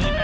นี้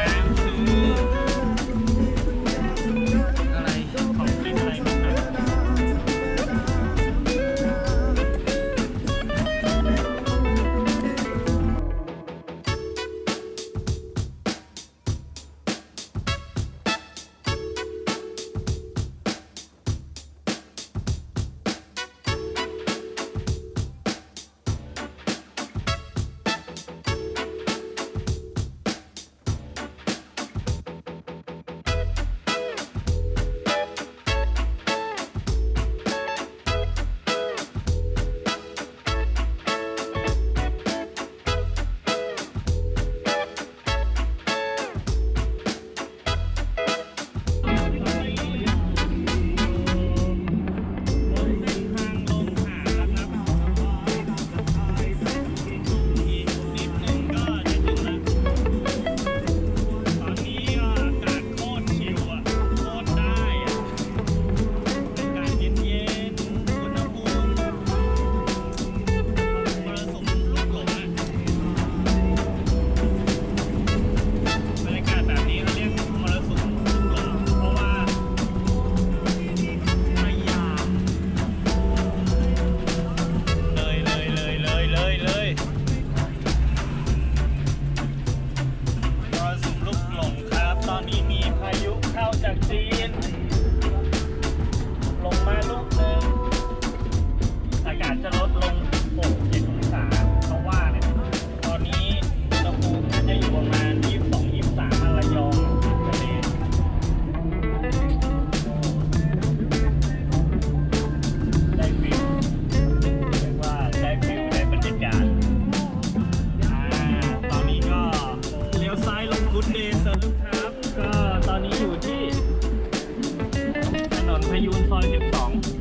นพยุนซอย12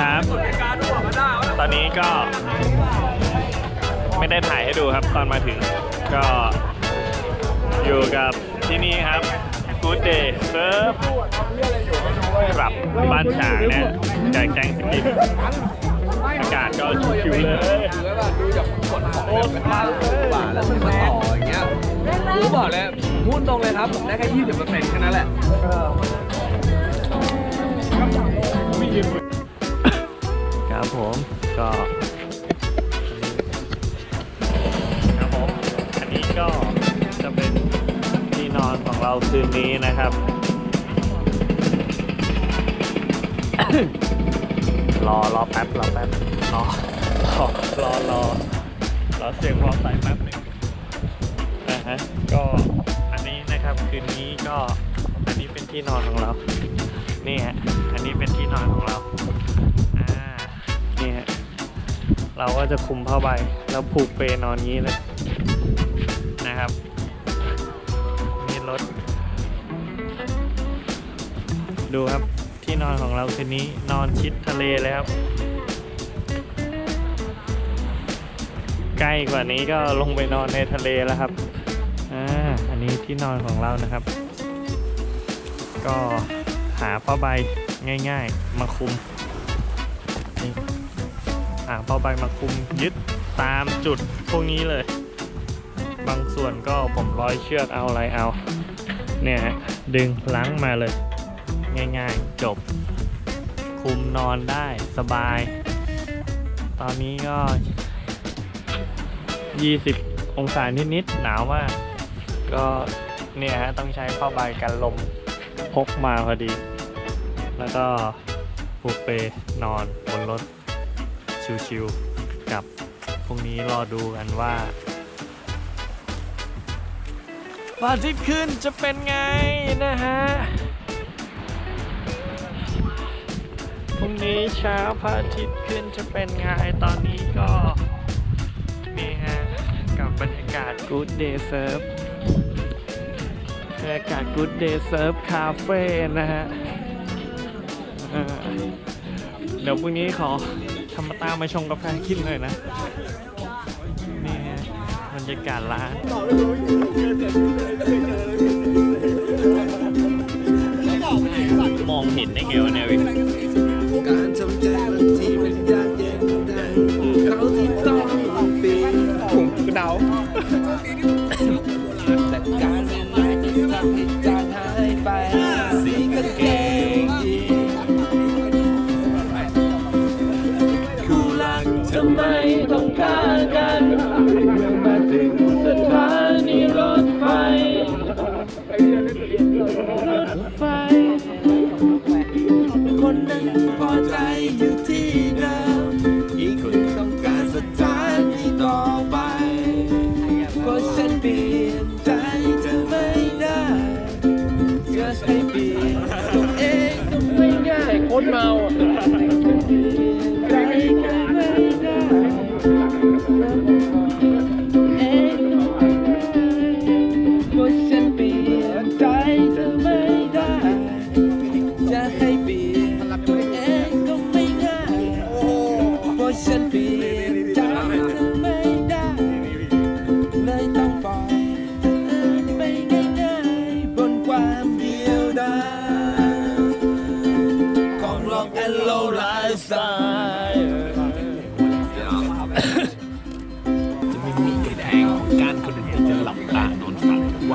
ครับ ตอนนี้ก็ไม่ได้ถ่ายให้ดูครับ ตอนมาถึงก็อยู่กับที่นี่ครับ Good Day Surf กลับบ้านฉางเนี่ยจากแก๊งสกินอากาศก็ชิวๆเลยดูจากกดของเนี่ยเบ้านกว่าแล้วที่มาต่ออย่างเงี้ยกูบอกเลยพูดตรงเลยครับผมได้แค่ยี่สิบเปอร์เซ็นต์แค่นั้นแหละ ครับผมก็ครับผมอันนี้ก็จะเป็นที่นอนของเราคืนนี้นะครับ รอรอแป๊บรอแป๊บรอรอรอรอรอเสียงพอใส่แป๊บหนึ่งนะฮะก็อันนี้นะครับคืนนี้ก็อันนี้เป็นที่นอนของเรานี่ฮะอันนี้เป็นที่นอนของเรา เราก็จะคุมผ้าใบแล้วผูกเปนอนงี้เลยนะครับนี่รถ ดูครับที่นอนของเราคืนนี้นอนชิดทะเลเลยครับ ใกล้กว่านี้ก็ลงไปนอนในทะเลแล้วครับอ่าอันนี้ที่นอนของเรานะครับ ก็หาผ้าใบง่าย ๆ มาคุม หาผ้าใบมาคุมยึดตามจุดพวกนี้เลย บางส่วนก็ผมร้อยเชือกเอาอะไรเอา เนี่ยฮะดึงล้างมาเลย ง่ายๆจบ คุมนอนได้สบาย ตอนนี้ก็ 20 องศานิดๆหนาวมากก็เนี่ยฮะต้องใช้ผ้าใบกันลมพกมาพอดี แล้วก็ปูเปนอนบนรถ ชิวๆกับพรุ่งนี้รอดูกันว่าพระอาทิตย์ขึ้นจะเป็นไงนะฮะพรุ่งนี้เช้าพระอาทิตย์ขึ้นจะเป็นไงตอนนี้ก็นี่ฮะกับบรรยากาศ Good Day Surf บรรยากาศ Good Day Surf Cafe นะฮะเดี๋ยวพรุ่งนี้ขอ ตามมาชงกาแฟกินเลยนะ นี่ฮะบรรยากาศร้าน มองเห็นได้ไงวะเนี่ยวิ จ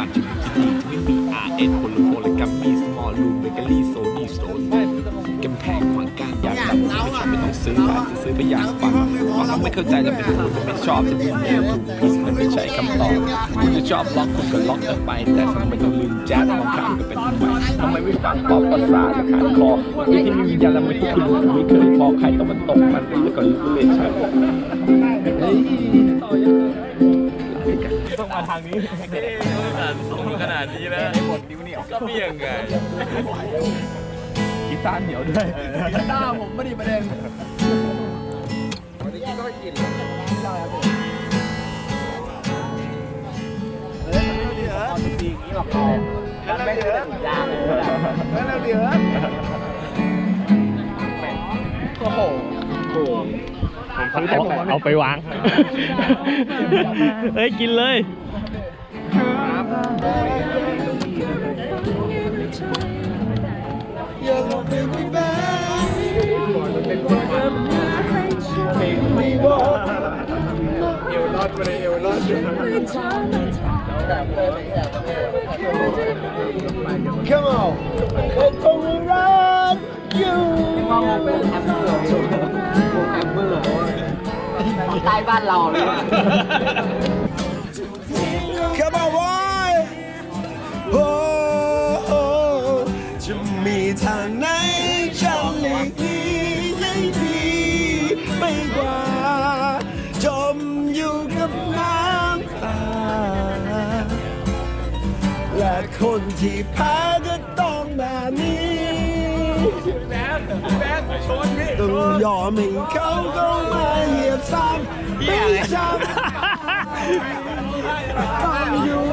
ันวันชีวิตที่จะไม่มีอาเอ็นคนละโพลกัมมีสมอลลูมเบเกอรี่โซนี่โซนกำแพงขวางการอยากทำไม่ชอบไม่ต้องซื้อแต่จะซื้อไปอยากฟังเพราะเขาไม่เข้าใจจะเป็นคุณจะไม่ชอบจะเป็นแนวถูกผิดมันไม่ใช่คำตอบคุณจะชอบล็อกคุณก็ล็อกกันไป แต่ทำไมต้องลืมแจ๊สบางครั้งก็เป็นทำไมทำไมไม่ฟังปอปประสาทและขาดคอที่ที่มีวิญญาณละไม่ทุกคุณไม่เคยพอใครต้องมันตกมันแล้วก็รู้เลยใช่เฮ้ยต่อยังต้อง มาทางนี้สูงขนาดนี้แล้วหมดนิ้วเหนียวก็เบี่ยงไงกีตาร์เหนียวด้วยกีตาร์ผมไม่ได้ประเด็นไม่เหลือยางเลยแล้วเหลือโอ้โหโอ้โหเอาเอาไปวาง เฮ้ย กินเลย Come on คงรักอยู่ใต้บ้านเราเลย คนที่แพ้ก็ต้องแบบนี้ต้องยอมให้เขาเข้ามาเหยียบซ้ำไม่ช้ำต้องอยู่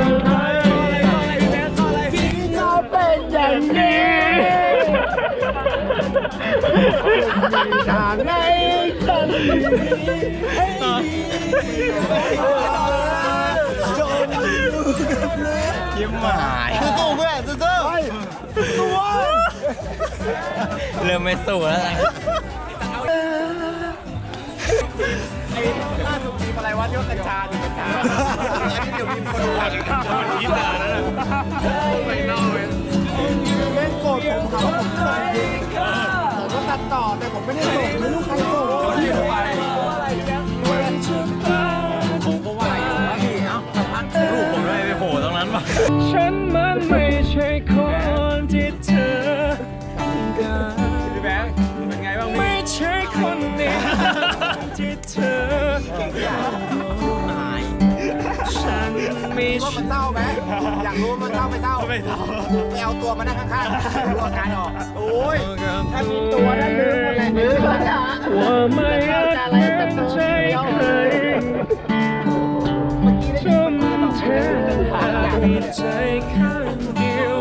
ทางไหนฉันมีให้ดีจนอยู่กับเนื้อยิ้มหายสู้ๆเพื่อนสู้ๆสู้เริ่มไม่สู้แล้วอะไรวะที่ว่ากัญชาดูกัญชาที่เดี๋ยวมีคนดูกัญชาคิดแต่นั้นไม่เน่าเลยแม่งโกรธผมเขาผมส่งยิงผมก็ ตัดต่อแต่ผมไม่ได้ส่งไม่รู้ใครส่งที่ไปากรู้ว่ามันเศร้าไม่เศร้าไม่เศร้าไปเอาตัวมานั่งข้างๆดูอาการออกโอ้ยถ้ามีตัวนั่นลืมหมดเลยลืมหมดแล้วว่าไม่อาจเป็นใจใครจนเธอมีใจข้างเดียว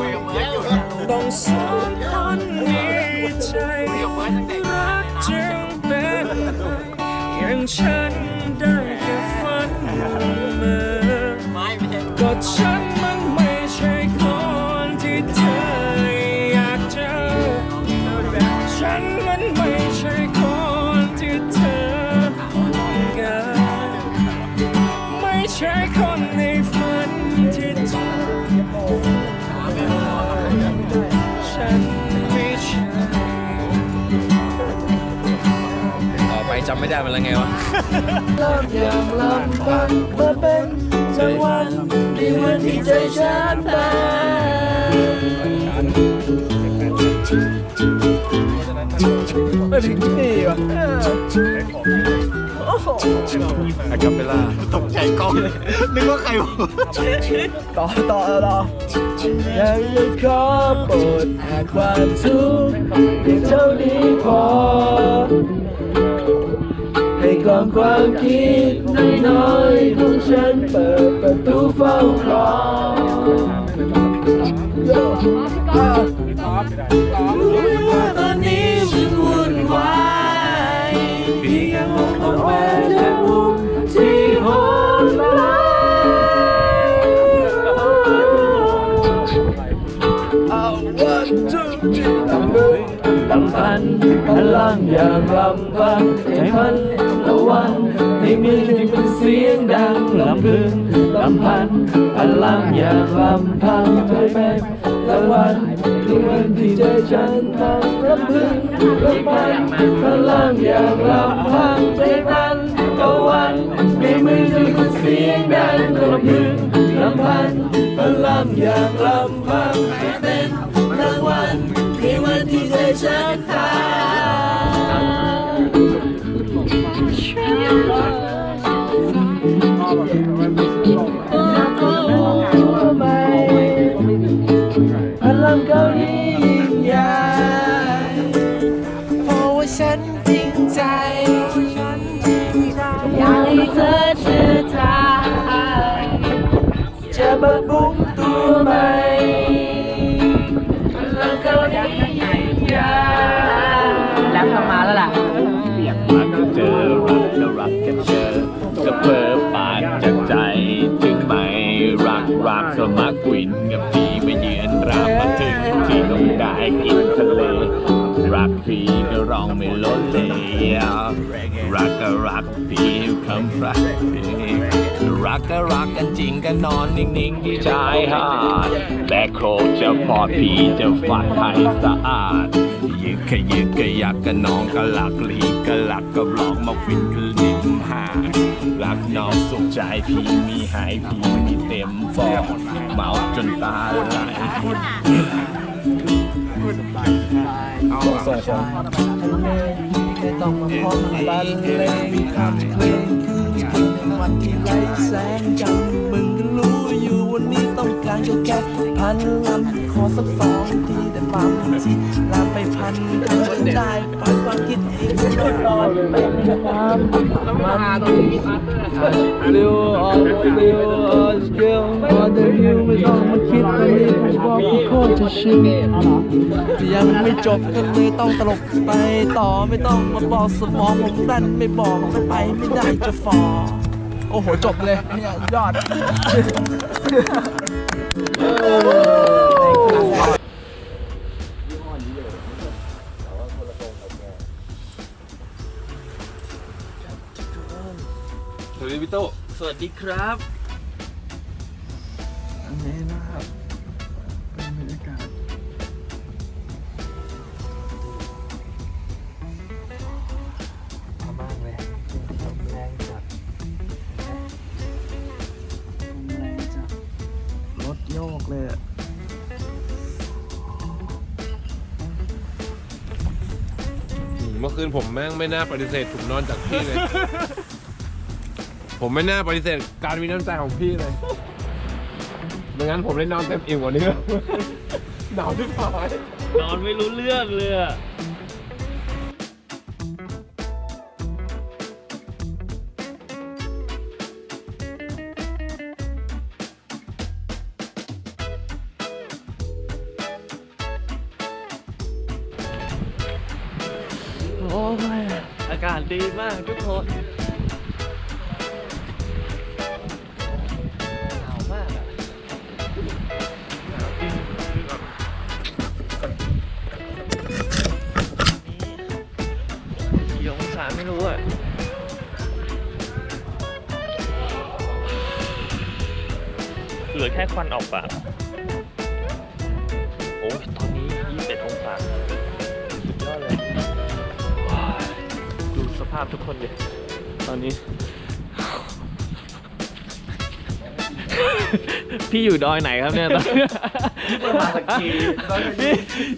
ต้องสองคนมีใจรักจึงเป็นอย่างฉัน มันแล้วไงวะเริ่มอย่างลำพังเมื่อเป็นสักวันที่วันที่ใจฉันตายไม่ถึงที่ว่ะอากาเปล่าตกใจกล้องเลยนึกว่าใครวะต่อต่อต่อยังไม่ขอโปรดอาจความทุกข์เพียงเท่านี้พอ กล่อมความคิดน้อยๆของฉันเปิดประตูเฝ้ารอรู้ว่าตอนนี้ฉันวุ่นวายเพียงมองเอาแหวนและมุมที่โหดร้ายเอาวันจุดที่ลำ บึงลำพันพลังอย่างลำพันใจมันละวันในมือที่เป็นเสียงดังลำพึงลำพันพลังอย่างลำพังเธอเป็นละวันทุกวันที่เจอฉันทางลำพึงลำพันพลังอย่างลำพังใจมันตะวันในมือจะคือเสียงดังลำพึงลำพันพลังอย่างลำพังให้เป็นรางวัล ในวัน รักสมัครวินกับพี่มาเยือนราบมาถึงที่ต้องได้กินทะเล รักพี่ก็ร้องไม่ลดเลยรักก็รักพี่คำรักพี่รักก็รักกันจริงก็นอนนิ่งๆที่ชายหาดแต่โคกจะฟอดพี่จะฝัดให้สะอาดยึกขยึกก็ยักก็น้องก็หลักหลีก็หลักก็บลอกมาฟินก็ลิ้นหารักน้องสุขใจพี่มีหายพี่มีเต็มฟองเมาจนตาไหล ไม่ต้องมาพ้องบันเลงคำเพลงคือคืนในวันที่ไร้แสงจันทร์มึงก็รู้อยู่ วันนี้ต้องการก็แค่พันลำขอสักสองทีแต่ปั๊มทีลำไปพันกันจนได้ปล่อยความคิดเองก็นอนไปในน้ำมันเร็วออกเร็วออกเร็วพอจะยิวไม่ต้องมาคิดตอนนี้ผมบอกว่าโคตรจะชิวยังไม่จบก็เลยต้องตลกไปต่อไม่ต้องมาบอกสมองผมดันไม่บอกจะไปไม่ได้จะฟอ โอ้โห จบเลยเนี่ยยอด สวัสดีพี่โต้สวัสดีครับ เลยอะเมื่อคืนผมแม่งไม่น่าปฏิเสธผมนอนจากพี่เลย ผมไม่น่าปฏิเสธการมีน้ำใจของพี่เลยไม่งั้นผมได้นอนเต็มอิ่มกว่านี้หนาวที่ผาย นอนไม่รู้เรื่องเลยอะ โอ้ยอากาศดีมากทุกคน พี่อยู่ดอยไหนครับเนี่ยตอนนี้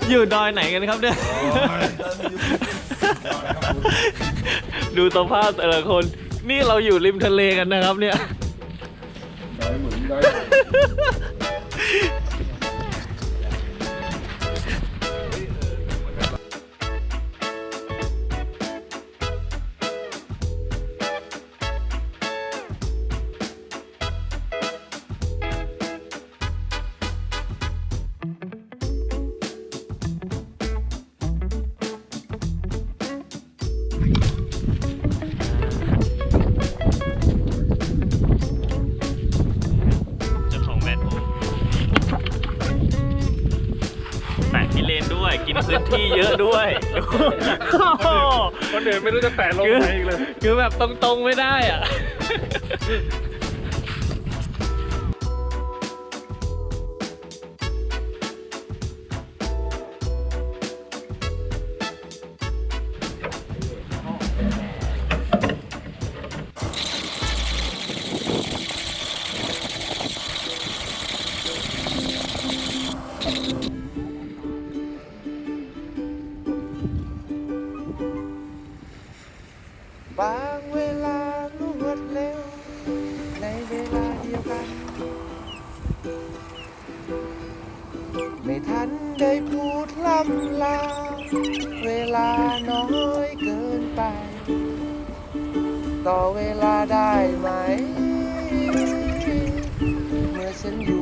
พี่อยู่ดอยไหนกันครับเนี่ย ดูสภาพแต่ละคน นี่เราอยู่ริมทะเลกันนะครับเนี่ยเจ้า เยอะด้วยคนเดินไม่รู้จะแตะลงไหนอีกเลย คือแบบตรงๆไม่ได้อะ บางเวลารวดเร็ว ในเวลาเดียวกัน ไม่ทันได้พูดล้ำลา เวลาน้อยเกินไป ต่อเวลาได้ไหม เมื่อฉันอยู่